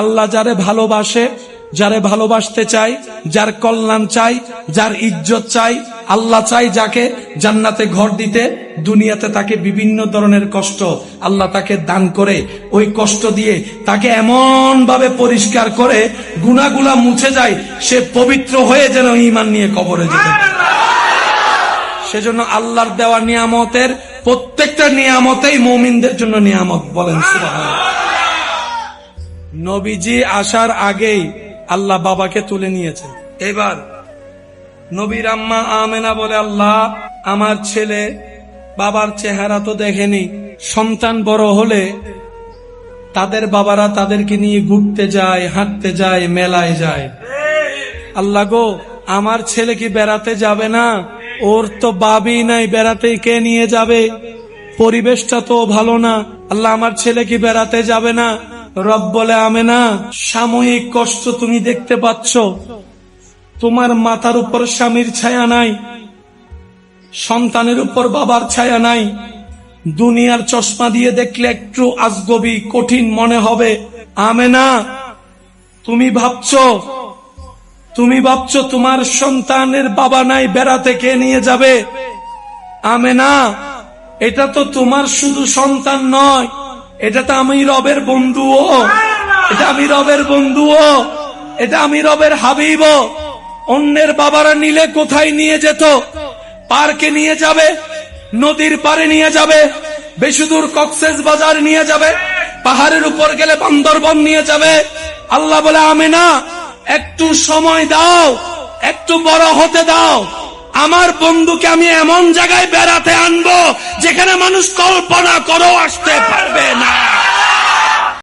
আল্লাহ যারে ভালোবাসে, যারে ভালোবাসতে চাই যার কল্যাণ চাই যার ইজ্জত চাই আল্লাহ চাই যাকে জান্নাতে ঘর দিতে, দুনিয়াতে তাকে বিভিন্ন ধরনের কষ্ট আল্লাহ তাকে দান করে ওই কষ্ট দিয়ে তাকে এমন ভাবে পরিষ্কার করে গুনাগুলা মুছে যায়, সে পবিত্র হয়ে যেন ইমান নিয়ে কবরে যেতে সেজন্য আল্লাহর দেওয়া নিয়ামতের প্রত্যেকটা নিয়ামতেই মমিনদের জন্য নিয়ামত বলেন, সুবহানাল্লাহ। নবীজি আসার আগেই আল্লাহ বাবাকে তুলে নিয়েছেন। এবার নবীর আম্মা আমেনা বলে, আল্লাহ, আমার ছেলে বাবার চেহারা তো দেখেনি। সন্তান বড় হলে তাদের বাবারা তাদেরকে নিয়ে ঘুরতে যায়, হাঁটতে যায়, মেলায় যায়। আল্লাহ গো, আমার ছেলে কি বেড়াতে যাবে না? ওর তো বাবি নাই বেড়াতে কে নিয়ে যাবে? পরিবেশটা তো ভালো না। আল্লাহ, আমার ছেলে কি বেড়াতে যাবে না? রব বলে আমে না সাময়িক কষ্ট তুমি দেখতে পাচ্ছ। তোমার মাথার উপর স্বামীর ছায়া নাই, সন্তানের উপর বাবার ছায়া নাই। দুনিয়ার চশমা দিয়ে দেখলে একটু আজগবি, কঠিন মনে হবে। আমে না তুমি ভাবছ তুমি ভাবছ তোমার সন্তানের বাবা নাই, বেড়াতে কে নিয়ে যাবে? আমে না এটা তো তোমার শুধু সন্তান নয় এটা তো আমি রবের বন্ধুও। এটা আমি রবের বন্ধুও। এটা আমি রবের হাবিব অন্যের বাবারা নিলে কোথায় নিয়ে যেত? পার্কে নিয়ে যাবে? নদীর পারে নিয়ে যাবে? বেশি দূর কক্সেস বাজার নিয়ে যাবে? পাহাড়ের উপর গেলে বান্দরবন নিয়ে যাবে? আল্লাহ বলে আমি না একটু সময় দাও, একটু বড় হতে দাও। আমার বন্ধুকে আমি এমন জায়গায় বেড়াতে আনব যেখানে মানুষ কল্পনা করো আসতে পারবে না।